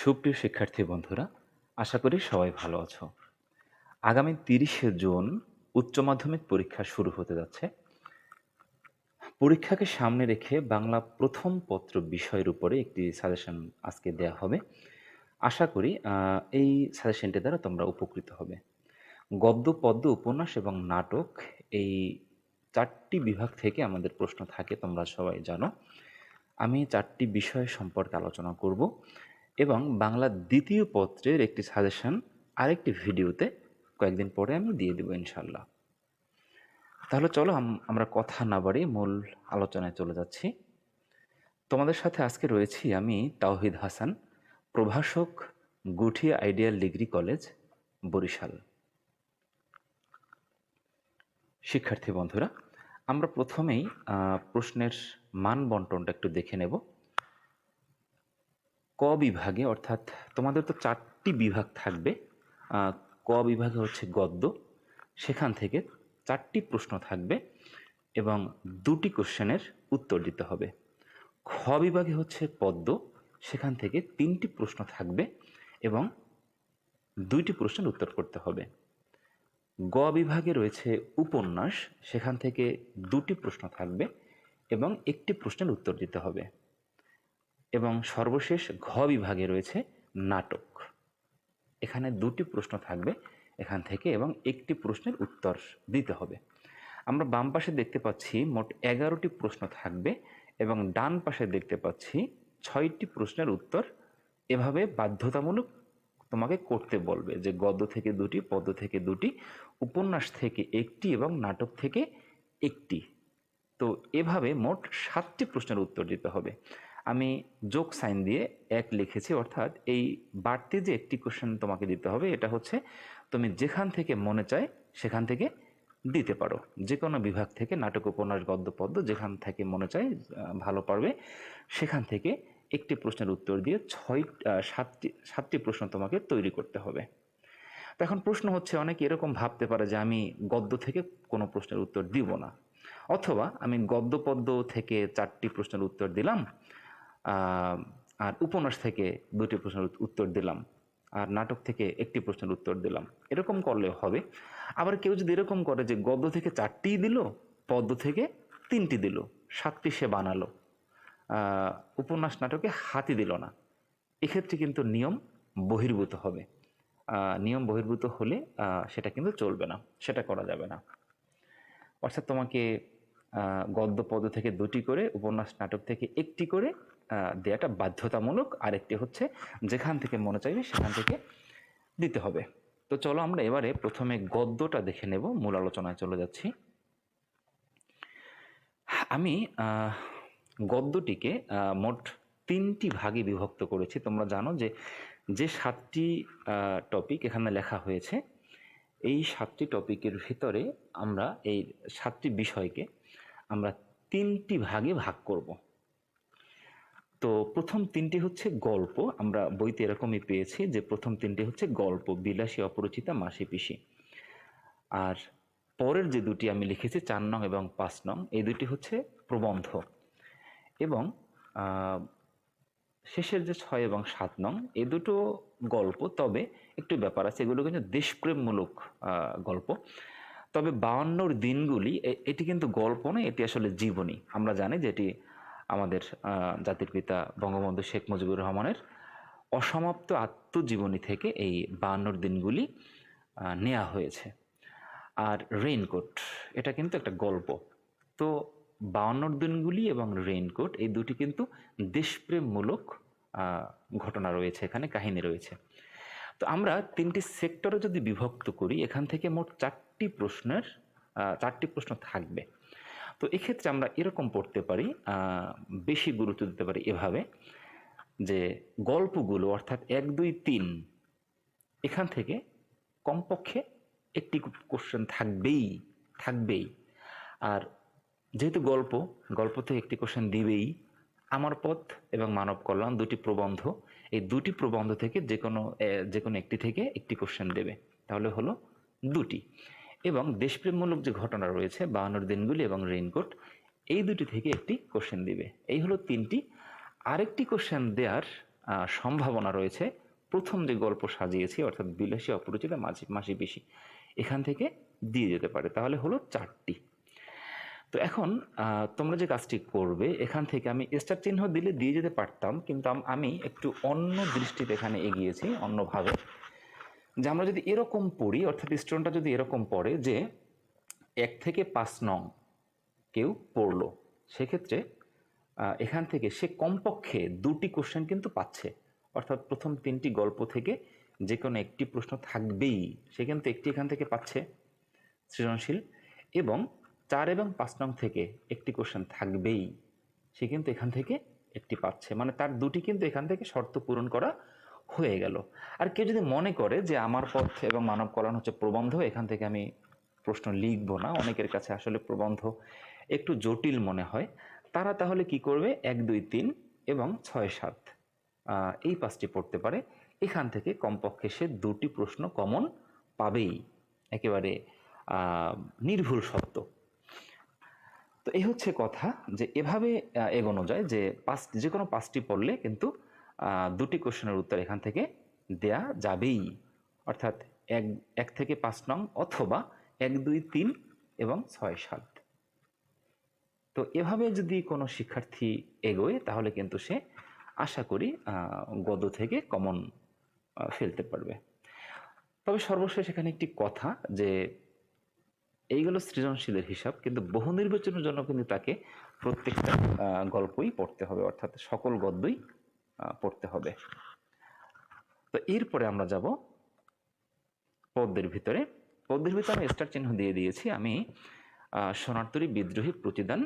সুপ্রিয় শিক্ষার্থী বন্ধুরা, আশা করি সবাই ভালো আছো। আগামী তিরিশে জুন উচ্চ মাধ্যমিক পরীক্ষা শুরু হতে যাচ্ছে। পরীক্ষাকে সামনে রেখে বাংলা প্রথম পত্র বিষয়ের উপরে একটি সাজেশন আজকে দেয়া হবে। আশা করি এই সাজেশনটি দ্বারা তোমরা উপকৃত হবে। গদ্য, পদ্য, উপন্যাস এবং নাটক এই চারটি বিভাগ থেকে আমাদের প্রশ্ন থাকে, তোমরা সবাই জানো। আমি চারটি বিষয় সম্পর্কে আলোচনা করব। এবং বাংলা দ্বিতীয় পত্রের একটি সাজেশন আরেকটি ভিডিওতে কয়েকদিন পরে আমি দিয়ে দেবো ইনশাল্লাহ। তাহলে চলো আমরা কথা না বাড়িয়ে মূল আলোচনায় চলে যাচ্ছি। তোমাদের সাথে আজকে রয়েছি আমি তাওহিদ হাসান, প্রভাষক, Guthia ideal degree college, Barisal. শিক্ষার্থী বন্ধুরা, আমরা প্রথমেই প্রশ্নের মান বন্টনটা একটু দেখে নেব। ক বিভাগে, অর্থাৎ তোমাদের তো চারটি বিভাগ থাকবে। ক বিভাগে হচ্ছে গদ্য। সেখান থেকে চারটি প্রশ্ন থাকবে এবং দুটি কোশ্চেনের উত্তর দিতে হবে। খ বিভাগে হচ্ছে পদ্ম সেখান থেকে তিনটি প্রশ্ন থাকবে এবং দুইটি প্রশ্নের উত্তর করতে হবে। গ বিভাগে রয়েছে উপন্যাস। সেখান থেকে দুটি প্রশ্ন থাকবে এবং একটি প্রশ্নের উত্তর দিতে হবে। এবং সর্বশেষ ঘ বিভাগে রয়েছে নাটক। এখানে দুটি প্রশ্ন থাকবে এখান থেকে এবং একটি প্রশ্নের উত্তর দিতে হবে। আমরা বাম পাশে দেখতে পাচ্ছি মোট এগারোটি প্রশ্ন থাকবে এবং ডান পাশে দেখতে পাচ্ছি ছয়টি প্রশ্নের উত্তর এভাবে বাধ্যতামূলক তোমাকে করতে বলবে যে গদ্য থেকে দুটি, পদ্য থেকে দুটি, উপন্যাস থেকে একটি এবং নাটক থেকে একটি। তো এভাবে মোট সাতটি প্রশ্নের উত্তর দিতে হবে। আমি যোগ সাইন দিয়ে এক লিখেছি, অর্থাৎ এই বাড়তি যে একটি কোশ্চেন তোমাকে দিতে হবে, এটা হচ্ছে তুমি যেখান থেকে মনে চায় সেখান থেকে দিতে পারো। যে কোনো বিভাগ থেকে, নাটক, উপন্যাস, গদ্য, পদ্য, যেখান থেকে মনে চায় ভালো পারবে, সেখান থেকে একটি প্রশ্নের উত্তর দিয়ে ছয় সাতটি সাতটি প্রশ্ন তোমাকে তৈরি করতে হবে। এখন প্রশ্ন হচ্ছে, অনেকে এরকম ভাবতে পারে যে আমি গদ্য থেকে কোনো প্রশ্নের উত্তর দিব না। অথবা আমি গদ্য, পদ্য থেকে চারটি প্রশ্নের উত্তর দিলাম আর উপন্যাস থেকে দুটি প্রশ্নের উত্তর দিলাম আর নাটক থেকে একটি প্রশ্নের উত্তর দিলাম। এরকম করলে হবে। আবার কেউ যদি এরকম করে যে গদ্য থেকে চারটি দিল, পদ্য থেকে তিনটি দিল, সাতটি সে বানালো উপন্যাস নাটকে হাতি দিল না, এক্ষেত্রে কিন্তু নিয়ম বহির্ভূত হবে। নিয়ম বহির্ভূত হলে সেটা কিন্তু চলবে না, সেটা করা যাবে না। অর্থাৎ তোমাকে গদ্য পদ থেকে দুটি করে, উপন্যাস নাটক থেকে একটি করে আহ, দেওয়াটা বাধ্যতামূলক। আরেকটি হচ্ছে যেখান থেকে মনে চাইবে সেখান থেকে দিতে হবে। তো চলো আমরা এবারে প্রথমে গদ্যটা দেখে নেব মূল আলোচনায় চলে যাচ্ছি। আমি গদ্যটিকে মোট তিনটি ভাগে বিভক্ত করেছি। তোমরা জানো যে যে সাতটি টপিক এখানে লেখা হয়েছে এই সাতটি টপিকের ভিতরে আমরা এই সাতটি বিষয়কে আমরা তিনটি ভাগে ভাগ করব। তো প্রথম তিনটি হচ্ছে গল্প। আমরা বইতে এরকমই পেয়েছি যে প্রথম তিনটি হচ্ছে গল্প, বিলাসী, অপরিচিতা, মাসি পিসি। আর পরের যে দুটি আমি লিখেছি, চার নং এবং পাঁচ নং, এই দুটি হচ্ছে প্রবন্ধ। এবং শেষের যে ছয় এবং সাত নং, এ দুটো গল্প, তবে একটু ব্যাপার আছে, এগুলো কিন্তু দেশপ্রেমমূলক গল্প। তবে বায়ান্নর দিনগুলি এটি কিন্তু গল্প নয়, এটি আসলে জীবনী। আমরা জানি যে এটি আমাদের জাতির পিতা বঙ্গবন্ধু শেখ মুজিবুর রহমানের অসমাপ্ত আত্মজীবনী থেকে এই বায়ান্নর দিনগুলি নেওয়া হয়েছে। আর রেইনকোট, এটা কিন্তু একটা গল্প। তো বায়ান্নর দিনগুলি এবং রেইনকোট, এই দুটি কিন্তু দেশপ্রেমমূলক ঘটনা রয়েছে, এখানে কাহিনী রয়েছে। তো আমরা তিনটি সেক্টরে যদি বিভক্ত করি, এখান থেকে মোট চারটি প্রশ্নের চারটি প্রশ্ন থাকবে। তো এক্ষেত্রে আমরা এরকম পড়তে পারি বেশি গুরুত্ব দিতে পারি এভাবে যে গল্পগুলো অর্থাৎ এক, দুই, তিন, এখান থেকে কমপক্ষে একটি কোশ্চেন থাকবেই থাকবেই। আর যেহেতু গল্প গল্প থেকে একটি কোশ্চেন দিবেই, আমার পথ এবং মানব কল্যাণ দুটি প্রবন্ধ, এই দুটি প্রবন্ধ থেকে যে কোনো যে কোনো একটি থেকে একটি কোশ্চেন দেবে। তাহলে হলো দুটি। এবং দেশপ্রেমমূলক যে ঘটনা রয়েছে, বাহান্নর দিনগুলি এবং রেইনকোট এই দুটি থেকে একটি কোশ্চেন দিবে। এই হলো তিনটি। আরেকটি কোশ্চেন দেওয়ার সম্ভাবনা রয়েছে। প্রথম যে গল্প সাজিয়েছি, অর্থাৎ বিলাসী অপরিচিতা মাঝি মাসি পিসি, এখান থেকে দিয়ে যেতে পারে। তাহলে হলো চারটি। তো এখন তোমরা যে কাজটি করবে, এখান থেকে আমি স্টার চিহ্ন দিলে দিয়ে যেতে পারতাম, কিন্তু আমি একটু অন্য দৃষ্টিতে এখানে এগিয়েছি, অন্যভাবে। যে আমরা যদি এরকম পড়ি, অর্থাৎ স্টুডেন্টটা যদি এরকম পড়ে যে এক থেকে পাঁচ নং কেউ পড়ল, সেক্ষেত্রে এখান থেকে সে কমপক্ষে দুটি কোশ্চেন কিন্তু পাচ্ছে। অর্থাৎ প্রথম তিনটি গল্প থেকে যে কোনো একটি প্রশ্ন থাকবেই, সে কিন্তু একটি এখান থেকে পাচ্ছে সৃজনশীল। এবং চার এবং পাঁচ নং থেকে একটি কোশ্চেন থাকবেই, সে কিন্তু এখান থেকে একটি পাচ্ছে। মানে তার দুটি কিন্তু এখান থেকে শর্ত পূরণ করা হয়ে গেল। আর কেউ যদি মনে করে যে আমার পথ এবং মানব কল্যাণ হচ্ছে প্রবন্ধ, এখান থেকে আমি প্রশ্ন লিখব না। অনেকের কাছে আসলে প্রবন্ধ একটু জটিল মনে হয়। তারা তাহলে কি করবে? এক, দুই, তিন এবং ছয়, সাত এই পাঁচটি পড়তে পারে। এখান থেকে কমপক্ষে সে দুটি প্রশ্ন কমন পাবেই। একেবারে নির্ভুল সত্য তো এই হচ্ছে কথা যে এভাবে এগোনো যায় যে পাঁচ, যে কোনো পাঁচটি পড়লে কিন্তু দুটি কোশ্চেনের উত্তর এখান থেকে দেয়া যাবেই। অর্থাৎ এক এক থেকে পাঁচ নং অথবা এক, দুই, তিন এবং ছয়, সাত। তো এভাবে যদি কোনো শিক্ষার্থী এগোয়, তাহলে কিন্তু সে আশা করি গদ থেকে কমন ফেলতে পারবে। তবে সর্বশেষ এখানে একটি কথা যে এইগুলো সৃজনশীলের হিসাব, কিন্তু বহু নির্বাচনের জন্য কিন্তু তাকে প্রত্যেকটা গল্পই পড়তে হবে। অর্থাৎ সকল গদ্যই পড়তে হবে। তো এরপরে আমরা যাব পদ্মের ভিতরে। পদ্মের ভিতরে আমি স্টার চিহ্ন দিয়ে দিয়েছি। আমি সোনারতরী বিদ্রোহী প্রতিদান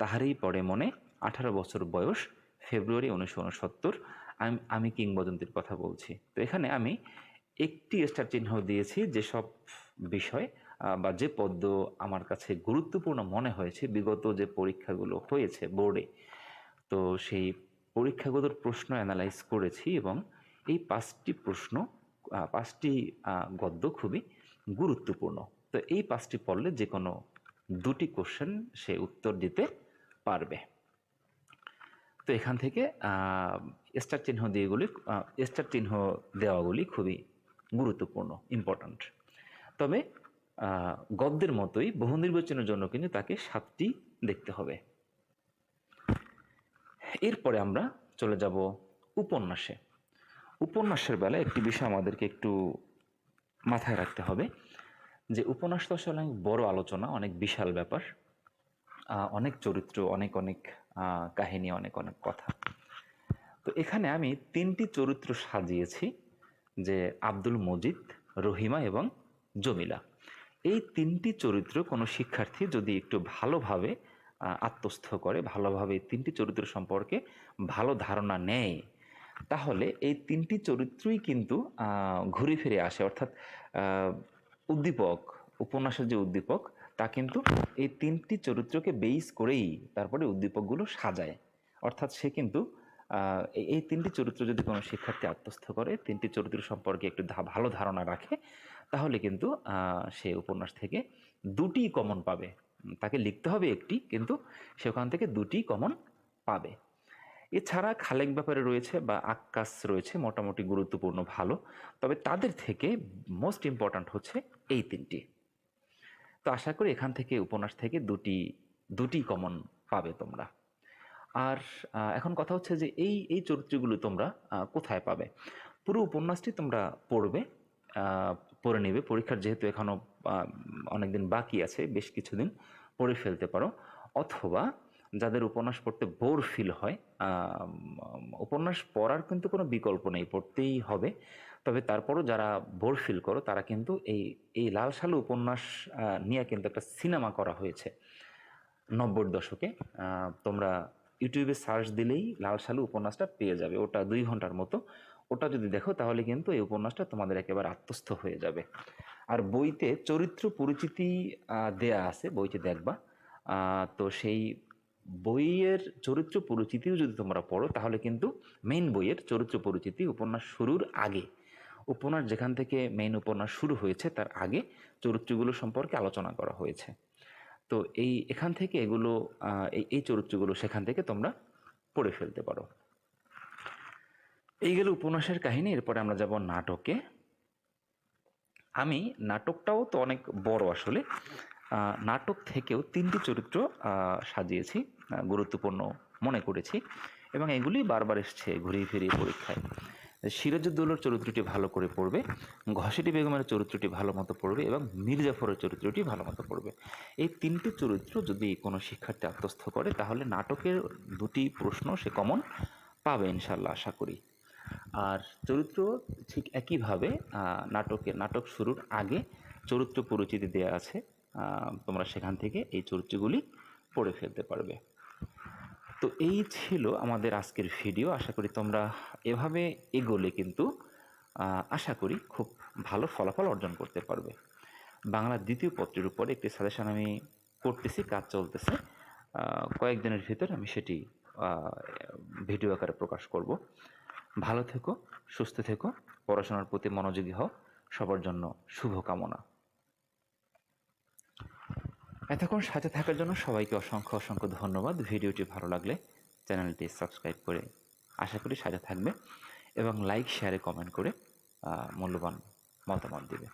তাহারই পড়ে মনে আঠারো বছর বয়স, ফেব্রুয়ারি উনিশশো উনসত্তর, আমি আমি কিংবদন্তির কথা বলছি। তো এখানে আমি একটি স্টার চিহ্ন দিয়েছি যেসব বিষয় বা যে পদ্য আমার কাছে গুরুত্বপূর্ণ মনে হয়েছে। বিগত যে পরীক্ষাগুলো হয়েছে বোর্ডে, তো সেই পরীক্ষাগুলোর প্রশ্ন অ্যানালাইজ করেছি এবং এই পাঁচটি প্রশ্ন পাঁচটি গদ্য খুবই গুরুত্বপূর্ণ। তো এই পাঁচটি পড়লে যে কোনো দুটি কোশ্চেন সে উত্তর দিতে পারবে। তো এখান থেকে স্টার চিহ্ন দিয়েগুলি স্টার চিহ্ন দেওয়াগুলি খুবই গুরুত্বপূর্ণ ইম্পর্ট্যান্ট তবে গদ্যের মতোই বহু নির্বাচনের জন্য কিন্তু তাকে সাতটি দেখতে হবে। এরপরে আমরা চলে যাব উপন্যাসে। উপন্যাসের বেলায় একটি বিষয় আমাদেরকে একটু মাথায় রাখতে হবে, যে উপন্যাস তো আসলে অনেক বড় আলোচনা, অনেক বিশাল ব্যাপার অনেক চরিত্র, অনেক অনেক কাহিনী, অনেক অনেক কথা। তো এখানে আমি তিনটি চরিত্র সাজিয়েছি, যে আব্দুল মজিদ, রহিমা এবং জমিলা। এই তিনটি চরিত্র কোনো শিক্ষার্থী যদি একটু ভালোভাবে আত্মস্থ করে, ভালোভাবে এই তিনটি চরিত্র সম্পর্কে ভালো ধারণা নেয়, তাহলে এই তিনটি চরিত্রই কিন্তু ঘুরে ফিরে আসে। অর্থাৎ উদ্দীপক, উপন্যাসের যে উদ্দীপক, তা কিন্তু এই তিনটি চরিত্রকে বেইস করেই তারপরে উদ্দীপকগুলো সাজায়। অর্থাৎ সে কিন্তু এই- তিনটি চরিত্র যদি কোনো শিক্ষার্থী আত্মস্থ করে, তিনটি চরিত্র সম্পর্কে একটু ভালো ধারণা রাখে, তাহলে কিন্তু সে উপন্যাস থেকে দুটি কমন পাবে। তাকে লিখতে হবে একটি, কিন্তু সে ওখান থেকে দুটি কমন পাবে। এছাড়া খালেক ব্যাপারে রয়েছে বা আক্কাস রয়েছে, মোটামুটি গুরুত্বপূর্ণ ভালো, তবে তাদের থেকে মোস্ট ইম্পর্ট্যান্ট হচ্ছে এই তিনটি। তো আশা করি এখান থেকে, উপন্যাস থেকে দুটি দুটি কমন পাবে তোমরা। আর এখন কথা হচ্ছে যে এই এই চরিত্রগুলো তোমরা কোথায় পাবে? পুরো উপন্যাসটি তোমরা পড়বে পড়ে নেবে। পরীক্ষার যেহেতু এখনও অনেকদিন বাকি আছে, বেশ কিছুদিন পড়ে ফেলতে পারো। অথবা যাদের উপন্যাস পড়তে বোর ফিল হয় উপন্যাস পড়ার কিন্তু কোনো বিকল্প নেই, পড়তেই হবে। তবে তারপরও যারা বোর ফিল করো, তারা কিন্তু এই এই লাল সালু উপন্যাস নিয়ে কিন্তু একটা সিনেমা করা হয়েছে নব্বই দশকে। তোমরা ইউটিউবে সার্চ দিলেই লাল সালু উপন্যাসটা পেয়ে যাবে, ওটা দুই ঘণ্টার মতো। ওটা যদি দেখো, তাহলে কিন্তু এই উপন্যাসটা তোমাদের একেবারে আত্মস্থ হয়ে যাবে। আর বইতে চরিত্র পরিচিতি দেয়া আছে, বইতে দেখবা। তো সেই বইয়ের চরিত্র পরিচিতিও যদি তোমরা পড়ো, তাহলে কিন্তু মেইন বইয়ের চরিত্র পরিচিতি উপন্যাস শুরুর আগে, উপন্যাস যেখান থেকে মেইন উপন্যাস শুরু হয়েছে, তার আগে চরিত্রগুলো সম্পর্কে আলোচনা করা হয়েছে। তো এই এখান থেকে এগুলো এই চরিত্রগুলো সেখান থেকে তোমরা পড়ে ফেলতে পারো। এই গেল উপন্যাসের কাহিনী, এরপরে আমরা যাব নাটকে। আমি, নাটকটাও তো অনেক বড় আসলে। নাটক থেকেও তিনটি চরিত্র সাজিয়েছি গুরুত্বপূর্ণ মনে করেছি, এবং এগুলি বারবার এসছে ঘুরিয়ে ফিরিয়ে পরীক্ষায়। সিরাজউদ্দৌলার চরিত্রটি ভালো করে পড়বে ঘসেটি বেগমের চরিত্রটি ভালো মতো পড়বে, এবং মির্জাফরের চরিত্রটি ভালো মতো পড়বে। এই তিনটি চরিত্র যদি কোনো শিক্ষার্থী আত্মস্থ করে, তাহলে নাটকের দুটি প্রশ্ন সে কমন পাবে ইনশাল্লাহ, আশা করি। আর চরিত্র ঠিক একইভাবে নাটকের, নাটক শুরুর আগে চরিত্র পরিচিতি দেওয়া আছে তোমরা সেখান থেকে এই চরিত্রগুলি পড়ে ফেলতে পারবে। তো এই ছিল আমাদের আজকের ভিডিও। আশা করি তোমরা এভাবে এগোলে কিন্তু আশা করি খুব ভালো ফলাফল অর্জন করতে পারবে। বাংলা দ্বিতীয় পত্রের উপরে একটি সাজেশন আমি করতেছি, কাজ চলতেছে। কয়েকদিনের ভিতর আমি সেটি ভিডিও আকারে প্রকাশ করব। ভালো থেকো, সুস্থ থেকো, পড়াশোনার প্রতি মনোযোগী হও, সবার জন্য শুভকামনা। এতক্ষণ সাথে থাকার জন্য সবাইকে অসংখ্য অসংখ্য ধন্যবাদ। ভিডিওটি ভালো লাগলে চ্যানেলটি সাবস্ক্রাইব করে আশা করি সাথে থাকবে এবং লাইক, শেয়ারে কমেন্ট করে মূল্যবান মতামত দিবে।